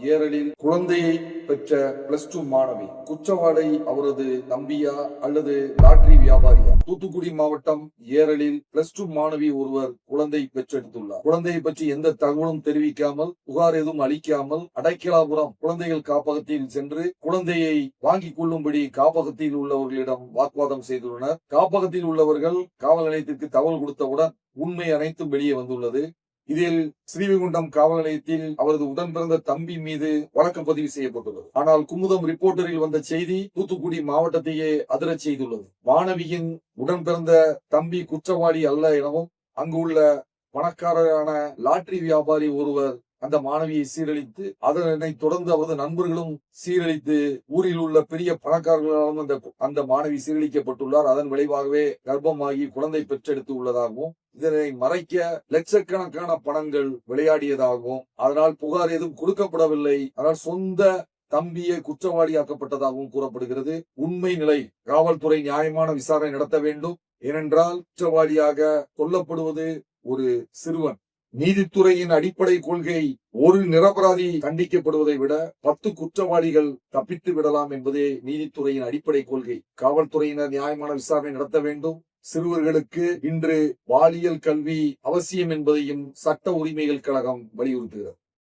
ஏரலில் குழந்தையை பெற்ற plus two மாணவி. குற்றவாளி அவரது தம்பியா அல்லது லாட்டரி வியாபாரியா? தூத்துக்குடி மாவட்டம் ஏரலில் பிளஸ் டூ மாணவி ஒருவர் குழந்தை பெற்றெடுத்துள்ளார். குழந்தையை பற்றி எந்த தகவலும் தெரிவிக்காமல் புகார் எதுவும் அளிக்காமல் அடைக்கலாபுரம் குழந்தைகள் காப்பகத்தில் சென்று குழந்தையை வாங்கிக் கொள்ளும்படி காப்பகத்தில் உள்ளவர்களிடம் வாக்குவாதம் செய்துள்ளனர். காப்பகத்தில் உள்ளவர்கள் காவல் நிலையத்திற்கு தகவல் கொடுத்தவுடன் உண்மை அனைத்தும் வெளியே வந்துள்ளது. இதில் ஸ்ரீவைகுண்டம் காவல் நிலையத்தில் அவரது உடன் பிறந்த தம்பி மீது வழக்கு பதிவு செய்யப்பட்டுள்ளது. ஆனால் குமுதம் ரிப்போர்ட்டரில் வந்த செய்தி தூத்துக்குடி மாவட்டத்தையே அதிரச் செய்துள்ளது. மாணவியின் உடன் பிறந்த தம்பி குற்றவாளி அல்ல எனவும் அங்கு உள்ள பணக்காரரான லாட்டரி வியாபாரி ஒருவர் அந்த மாணவியை சீரழித்து அதனை தொடர்ந்து அவரது நண்பர்களும் சீரழித்து ஊரில் உள்ள பெரிய பணக்காரர்களாலும் அந்த அந்த மாணவி சீரழிக்கப்பட்டுள்ளார். அதன் விளைவாகவே கர்ப்பமாகி குழந்தை பெற்றெடுத்து உள்ளதாகவும் இதனை மறைக்க லட்சக்கணக்கான பணங்கள் விளையாடியதாகவும் அதனால் புகார் எதுவும் கொடுக்கப்படவில்லை. அதனால் சொந்த தம்பியை குற்றவாளியாக்கப்பட்டதாகவும் கூறப்படுகிறது. உண்மை நிலை காவல்துறை நியாயமான விசாரணை நடத்த வேண்டும். ஏனென்றால் குற்றவாளியாக சொல்லப்படுவது ஒரு சிறுவன். நீதித்துறையின் அடிப்படை கொள்கை ஒரு நிரபராதி கண்டிக்கப்படுவதை விட பத்து குற்றவாளிகள் தப்பித்து விடலாம் என்பதே நீதித்துறையின் அடிப்படை கொள்கை. காவல்துறையினர் நியாயமான விசாரணை நடத்த வேண்டும். சிறுவர்களுக்கு இன்று பாலியல் கல்வி அவசியம் என்பதையும் சட்ட உரிமைகள் கழகம் வலியுறுத்துகிறது.